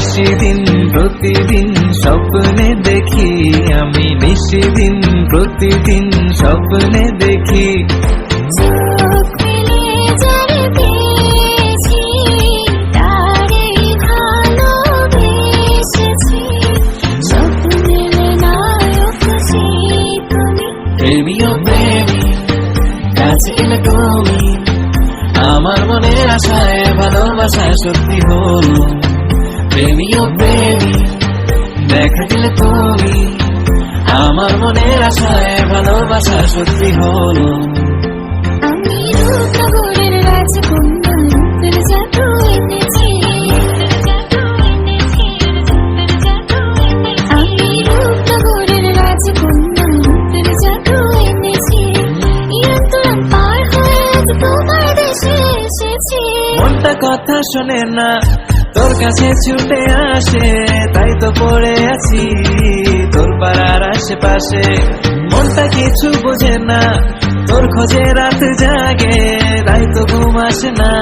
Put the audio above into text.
নিশিদিন প্রতিদিন স্বপ্নে দেখি আমি। নিশিদিন প্রতিদিন স্বপ্নে দেখি। আমার মনের আশায় ভালোবাসায় সত্যি হলো প্রেমী ও প্রেমী দেখা দিলে তুমি। আমার মনের আশায় ভালোবাসা সত্যি হলো। মনটা কথা শোনে না, তোর কাছে ছুটে আসে, তাই তো পড়ে আছি তোর পাড়ার আশেপাশে। মনটা কিছু বোঝে না, তোর খোঁজে রাত জাগে, তাই তো ঘুম আসে না।